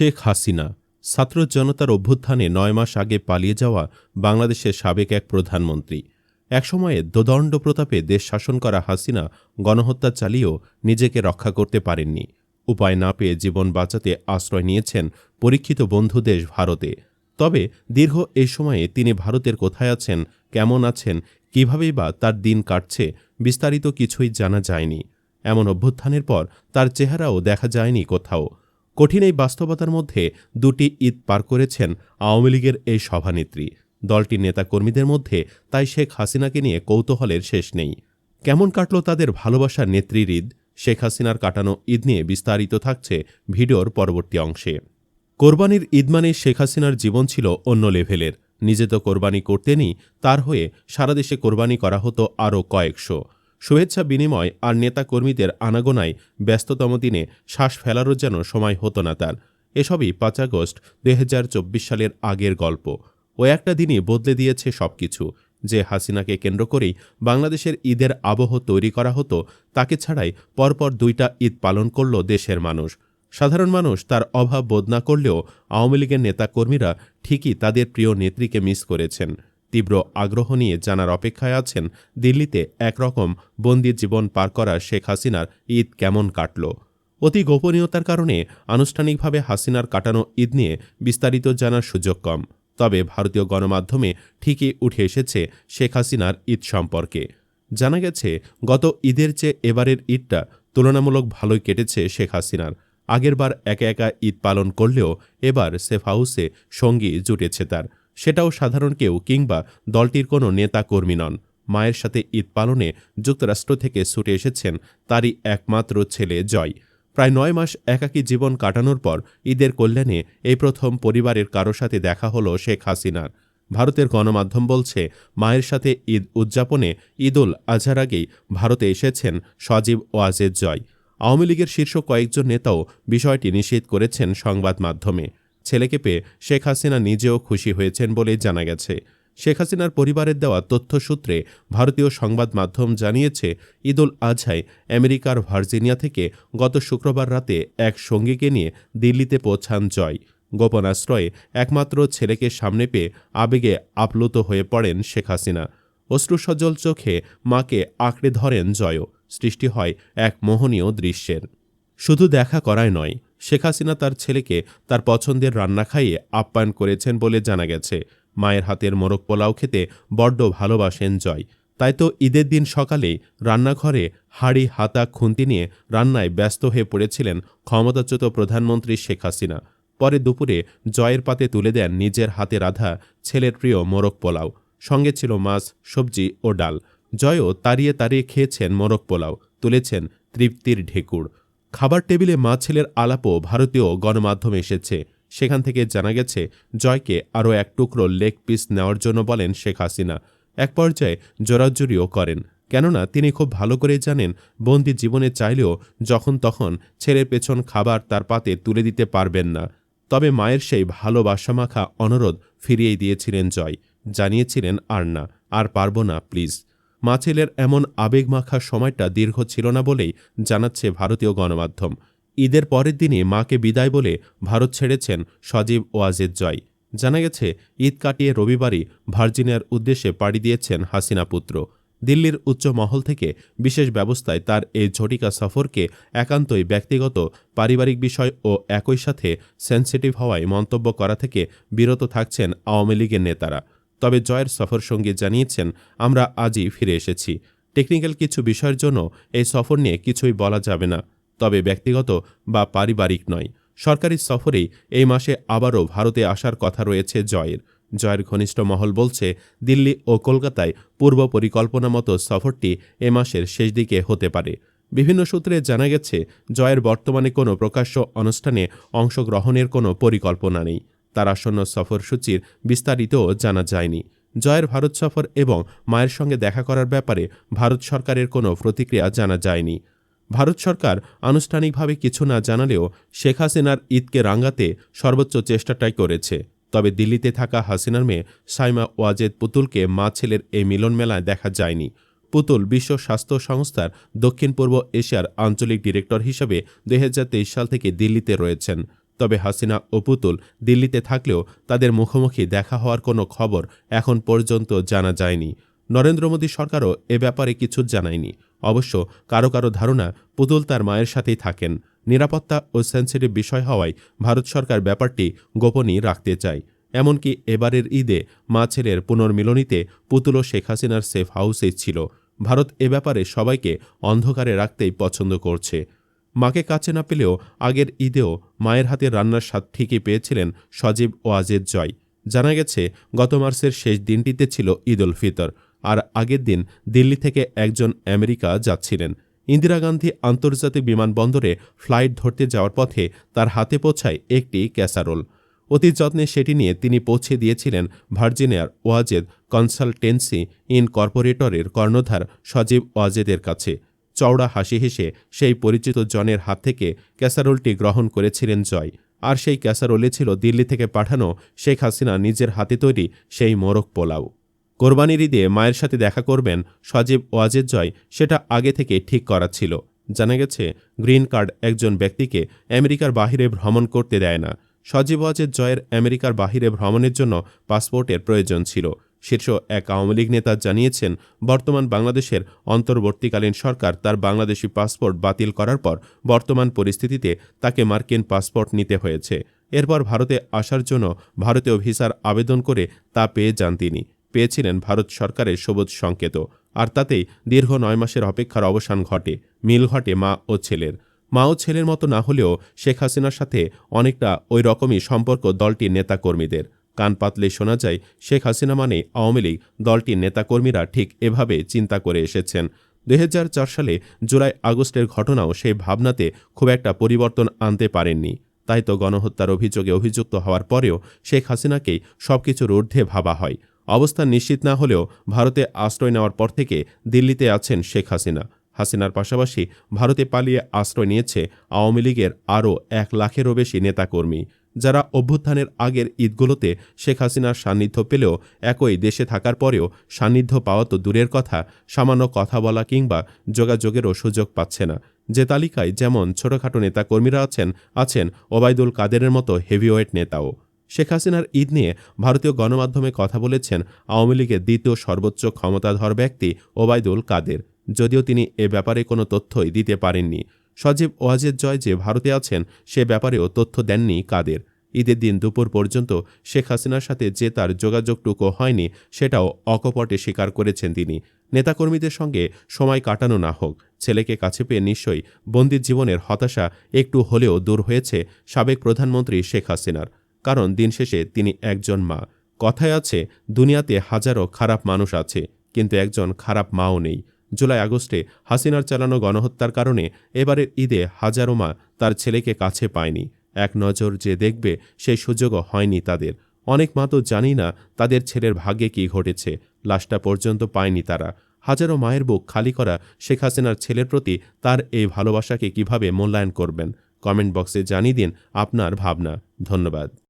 শেখ হাসিনা ছাত্র জনতার অভ্যুত্থানে নয় মাস আগে পালিয়ে যাওয়া বাংলাদেশের সাবেক এক প্রধানমন্ত্রী। একসময়ে দোদণ্ড প্রতাপে দেশ শাসন করা হাসিনা গণহত্যা চালিয়েও নিজেকে রক্ষা করতে পারেননি। উপায় না পেয়ে জীবন বাঁচাতে আশ্রয় নিয়েছেন পরীক্ষিত বন্ধু দেশ ভারতে। তবে দীর্ঘ এই সময়ে তিনি ভারতের কোথায় আছেন, কেমন আছেন, কীভাবেই বা তার দিন কাটছে, বিস্তারিত কিছুই জানা যায়নি। এমন অভ্যুত্থানের পর তার চেহারাও দেখা যায়নি কোথাও। কঠিন এই বাস্তবতার মধ্যে দুটি ঈদ পার করেছেন আওয়ামী লীগের এই সভানেত্রী। দলটির নেতাকর্মীদের মধ্যে তাই শেখ হাসিনাকে নিয়ে কৌতূহলের শেষ নেই। কেমন কাটল তাদের ভালোবাসার নেত্রীর ঈদ? শেখ হাসিনার কাটানো ঈদ নিয়ে বিস্তারিত থাকছে ভিডিওর পরবর্তী অংশে। কোরবানির ঈদ মানে শেখ হাসিনার জীবন ছিল অন্য লেভেলের। নিজে তো কোরবানি করতেনি তার হয়ে সারা দেশে কোরবানি করা হতো আরও কয়েকশো। শুভেচ্ছা বিনিময় আর নেতাকর্মীদের আনাগোনায় ব্যস্ততম দিনে শ্বাস ফেলারও যেন সময় হতো না তার। এসবই পাঁচ আগস্ট দুই হাজার চব্বিশ সালের আগের গল্প। ও একটা দিনই বদলে দিয়েছে সবকিছু। যে হাসিনাকে কেন্দ্র করেই বাংলাদেশের ঈদের আবহ তৈরি করা হতো, তাকে ছাড়াই পরপর দুইটা ঈদ পালন করল দেশের মানুষ। সাধারণ মানুষ তার অভাব বোধ না করলেও আওয়ামী লীগের নেতাকর্মীরা ঠিকই তাদের প্রিয় নেত্রীকে মিস করেছেন। তীব্র আগ্রহ নিয়ে জানার অপেক্ষায় আছেন দিল্লিতে একরকম বন্দির জীবন পার করা শেখ হাসিনার ঈদ কেমন কাটল? অতি গোপনীয়তার কারণে আনুষ্ঠানিকভাবে হাসিনার কাটানো ঈদ নিয়ে বিস্তারিত জানার সুযোগ কম। তবে ভারতীয় গণমাধ্যমে ঠিকই উঠে এসেছে শেখ হাসিনার ঈদ সম্পর্কে। জানা গেছে, গত ঈদের চেয়ে এবারের ঈদটা তুলনামূলক ভালোই কেটেছে শেখ হাসিনার। আগেরবার একা একা ঈদ পালন করলেও এবার সেফ হাউসে সঙ্গী জুটেছে তার। সেটাও সাধারণ কেউ কিংবা দলটির কোনো নেতা কর্মী নন। মায়ের সাথে ঈদ পালনে যুক্তরাষ্ট্র থেকে ছুটে এসেছেন তারই একমাত্র ছেলে জয়। প্রায় নয় মাস একাকী জীবন কাটানোর পর ঈদের কল্যাণে এই প্রথম পরিবারের কারও সাথে দেখা হলো শেখ হাসিনার। ভারতের গণমাধ্যম বলছে, মায়ের সাথে ঈদ উদযাপনে ঈদুল আজহার আগেই ভারতে এসেছেন সজীব ওয়াজেদ জয়। আওয়ামী লীগের শীর্ষ কয়েকজন নেতাও বিষয়টি নিষেধ করেছেন সংবাদ মাধ্যমে। ছেলেকে পেয়ে শেখ হাসিনা নিজেও খুশি হয়েছেন বলে জানা গেছে। শেখ হাসিনার পরিবারের দেওয়া তথ্যসূত্রে ভারতীয় সংবাদ মাধ্যম জানিয়েছে ঈদুল আজহায় আমেরিকার ভার্জিনিয়া থেকে গত শুক্রবার রাতে এক সঙ্গীকে নিয়ে দিল্লিতে পৌঁছান জয়। গোপন আশ্রয়ে একমাত্র ছেলেকে সামনে পেয়ে আবেগে আপ্লুত হয়ে পড়েন শেখ হাসিনা। অশ্রুসজ্জল চোখে মাকে আঁকড়ে ধরেন জয় সৃষ্টি হয় এক মোহনীয় দৃশ্যের। শুধু দেখা করায় নয় শেখ হাসিনা তার ছেলেকে তার পছন্দের রান্না খাইয়ে আপ্যায়ন করেছেন বলে জানা গেছে। মায়ের হাতের মোরগ পোলাও খেতে বড্ড ভালোবাসেন জয়। তাই তো ঈদের দিন সকালেই রান্নাঘরে হাড়ি, হাতা, খুন্তি নিয়ে রান্নায় ব্যস্ত হয়ে পড়েছিলেন ক্ষমতাচ্যুত প্রধানমন্ত্রী শেখ হাসিনা। পরে দুপুরে জয়ের পাতে তুলে দেন নিজের হাতে রাধা ছেলের প্রিয় মোরগ পোলাও। সঙ্গে ছিল মাছ, সবজি ও ডাল। জয়ও তাড়িয়ে তাড়িয়ে খেয়েছেন মোরগ পোলাও, তুলেছেন তৃপ্তির ঢেকুড় খাবার টেবিলে মা ছেলের আলাপও ভারতীয় গণমাধ্যমে এসেছে। সেখান থেকে জানা গেছে, জয়কে আরও এক টুকরো লেগ পিস নেওয়ার জন্য বলেন শেখ হাসিনা। এক পর্যায়ে জোরাজুরিও করেন। কেননা, তিনি খুব ভালো করে জানেন, বন্দি জীবনে চাইলেও যখন তখন ছেলের পেছন খাবার তার পাতে তুলে দিতে পারবেন না। তবে মায়ের সেই ভালোবাসা মাখা অনুরোধ ফিরিয়ে দিয়েছিলেন জয়। জানিয়েছিলেন আর না আর পারব না, প্লিজ। মা ছেলের এমন আবেগমাখা সময়টা দীর্ঘ ছিল না বলেই জানাচ্ছে ভারতীয় গণমাধ্যম। ঈদের পরের দিনই মাকে বিদায় বলে ভারত ছেড়েছেন সজীব ওয়াজেদ জয়। জানা গেছে, ঈদ কাটিয়ে রবিবারই ভার্জিনিয়ার উদ্দেশ্যে পাড়ি দিয়েছেন হাসিনা পুত্র। দিল্লির উচ্চ মহল থেকে বিশেষ ব্যবস্থায় তার এই ঝটিকা সফরকে একান্তই ব্যক্তিগত, পারিবারিক বিষয় ও একই সাথে সেন্সিটিভ হওয়ায় মন্তব্য করা থেকে বিরত থাকছেন আওয়ামী লীগের নেতারা। তবে জয়ের সফর সঙ্গী জানিয়েছেন, আমরা আজই ফিরে এসেছি। টেকনিক্যাল কিছু বিষয়ের জন্য এই সফর নিয়ে কিছুই বলা যাবে না। তবে ব্যক্তিগত বা পারিবারিক নয়। সরকারি সফরেই এই মাসে আবারও ভারতে আসার কথা রয়েছে জয়ের। জয়ের ঘনিষ্ঠ মহল বলছে, দিল্লি ও কলকাতায় পূর্ব পরিকল্পনা মতো সফরটি এ মাসের শেষ দিকে হতে পারে। বিভিন্ন সূত্রে জানা গেছে, জয়ের বর্তমানে কোনো প্রকাশ্য অনুষ্ঠানে অংশগ্রহণের কোনো পরিকল্পনা নেই। তার আসন্ন সফরসূচির বিস্তারিতও জানা যায়নি। জয়ের ভারত সফর এবং মায়ের সঙ্গে দেখা করার ব্যাপারে ভারত সরকারের কোনো প্রতিক্রিয়া জানা যায়নি। ভারত সরকার আনুষ্ঠানিকভাবে কিছু না জানালেও শেখ হাসিনার ঈদকে রাঙ্গাতে সর্বোচ্চ চেষ্টাটাই করেছে। তবে দিল্লিতে থাকা হাসিনার মেয়ে সাইমা ওয়াজেদ পুতুলকে মা ছেলের এই মিলন মেলায় দেখা যায়নি। পুতুল বিশ্ব স্বাস্থ্য সংস্থার দক্ষিণ পূর্ব এশিয়ার আঞ্চলিক ডিরেক্টর হিসেবে দুই হাজার তেইশ সাল থেকে দিল্লিতে রয়েছেন। তবে হাসিনা ও পুতুল দিল্লিতে থাকলেও তাদের মুখোমুখি দেখা হওয়ার কোনো খবর এখন পর্যন্ত জানা যায়নি। নরেন্দ্র মোদী সরকারও এ ব্যাপারে কিছু জানায়নি। অবশ্য কারও কারও ধারণা পুতুল তার মায়ের সাথেই থাকেন। নিরাপত্তা ও সেন্সিটিভ বিষয় হওয়ায় ভারত সরকার ব্যাপারটি গোপনই রাখতে চায়। এমনকি এবারের ঈদে মা ছেলের পুনর্মিলনীতে পুতুল ও শেখ হাসিনার সেফ হাউসেই ছিল। ভারত এ ব্যাপারে সবাইকে অন্ধকারে রাখতেই পছন্দ করছে। মাকে কাছে না পেলেও আগের ঈদেও মায়ের হাতে রান্নার স্বাদ ঠিকই পেয়েছিলেন সজীব ও আজেদ জয়। জানা গেছে, গত মার্চের শেষ দিনটিতে ছিল ঈদ উল ফিতর, আর আগের দিন দিল্লি থেকে একজন আমেরিকা যাচ্ছিলেন। ইন্দিরা গান্ধী আন্তর্জাতিক বিমানবন্দরে ফ্লাইট ধরতে যাওয়ার পথে তার হাতে পৌঁছায় একটি ক্যাসারোল। অতি যত্নে সেটি নিয়ে তিনি পৌঁছে দিয়েছিলেন ভার্জিনিয়ার ওয়াজেদ কনসালটেন্সি ইন কর্পোরেটরের কর্ণধার সজীব ওয়াজেদের কাছে। চওড়া হাসি হেসে সেই পরিচিত জনের হাত থেকে ক্যাসারোলটি গ্রহণ করেছিলেন জয়। আর সেই ক্যাসারোলে ছিল দিল্লি থেকে পাঠানো শেখ হাসিনা নিজের হাতে তৈরি সেই মোরগ পোলাও। কোরবানির ঈদে মায়ের সাথে দেখা করবেন সজীব ওয়াজের জয়, সেটা আগে থেকে ঠিক করা ছিল। জানা গেছে, গ্রিন কার্ড একজন ব্যক্তিকে আমেরিকার বাহিরে ভ্রমণ করতে দেয় না। সজীব ওয়াজের জয়ের আমেরিকার বাহিরে ভ্রমণের জন্য পাসপোর্টের প্রয়োজন ছিল। শীর্ষ এক আওয়ামী লীগ নেতা জানিয়েছেন, বর্তমান বাংলাদেশের অন্তর্বর্তীকালীন সরকার তার বাংলাদেশি পাসপোর্ট বাতিল করার পর বর্তমান পরিস্থিতিতে তাকে মার্কিন পাসপোর্ট নিতে হয়েছে। এরপর ভারতে আসার জন্য ভারতীয় ভিসার আবেদন করে তা পেয়ে যান তিনি। পেয়েছিলেন ভারত সরকারের সবুজ সংকেত। আর তাতেই দীর্ঘ নয় মাসের অপেক্ষার অবসান ঘটে। মিল ঘটে মা ও ছেলের। মা ও ছেলের মতো না হলেও শেখ হাসিনার সাথে অনেকটা ওই রকমই সম্পর্ক দলটির নেতাকর্মীদের। কান পাতলে শোনা যায়, শেখ হাসিনা মানে আওয়ামী লীগ। দলটির নেতাকর্মীরা ঠিক এভাবে চিন্তা করে এসেছেন। দুই হাজার চার সালে জুলাই আগস্টের ঘটনাও সেই ভাবনাতে খুব একটা পরিবর্তন আনতে পারেননি। তাই তো গণহত্যার অভিযোগে অভিযুক্ত হওয়ার পরেও শেখ হাসিনাকেই সবকিছুর ঊর্ধ্বে ভাবা হয়। অবস্থান নিশ্চিত না হলেও ভারতে আশ্রয় নেওয়ার পর থেকে দিল্লিতে আছেন শেখ হাসিনা। হাসিনার পাশাপাশি ভারতে পালিয়ে আশ্রয় নিয়েছে আওয়ামী লীগের আরও এক লাখেরও বেশি নেতাকর্মী। যারা অভ্যুত্থানের আগের ঈদগুলোতে শেখ হাসিনার সান্নিধ্য পেলেও একই দেশে থাকার পরেও সান্নিধ্য পাওয়া তো দূরের কথা, সামান্য কথা বলা কিংবা যোগাযোগেরও সুযোগ পাচ্ছে না। যে তালিকায় যেমন ছোটখাটো নেতাকর্মীরা আছেন আছেন ওবায়দুল কাদেরের মতো হেভিওয়েট নেতাও। শেখ হাসিনার ঈদ নিয়ে ভারতীয় গণমাধ্যমে কথা বলেছেন আওয়ামী লীগের দ্বিতীয় সর্বোচ্চ ক্ষমতাধর ব্যক্তি ওবায়দুল কাদের। যদিও তিনি এ ব্যাপারে কোনো তথ্যই দিতে পারেননি। সজীব ওয়াজেদ জয় যে ভারতে আছেন, সে ব্যাপারেও তথ্য দেননি কাদের। ঈদের দিন দুপুর পর্যন্ত শেখ হাসিনার সাথে যে তার যোগাযোগটুকু হয়নি, সেটাও অকপটে স্বীকার করেছেন তিনি। নেতাকর্মীদের সঙ্গে সময় কাটানো না হোক, ছেলেকে কাছে পেয়ে নিশ্চয়ই বন্দির জীবনের হতাশা একটু হলেও দূর হয়েছে সাবেক প্রধানমন্ত্রী শেখ হাসিনার। কারণ দিন শেষে তিনি একজন মা। কথায় আছে, দুনিয়াতে হাজারো খারাপ মানুষ আছে, কিন্তু একজন খারাপ মাও নেই। জুলাই আগস্টে হাসিনার চালানো গণহত্যার কারণে এবারের ঈদে হাজারো মা তার ছেলেকে কাছে পায়নি। এক নজর যে দেখবে, সেই সুযোগও হয়নি তাদের। অনেক মা তো জানি না তাদের ছেলের ভাগ্যে কী ঘটেছে। লাশটা পর্যন্ত পায়নি তারা। হাজারো মায়ের বুক খালি করা শেখ হাসিনার ছেলের প্রতি তার এই ভালোবাসাকে কীভাবে মূল্যায়ন করবেন? কমেন্ট বক্সে জানিয়ে দিন আপনার ভাবনা। ধন্যবাদ।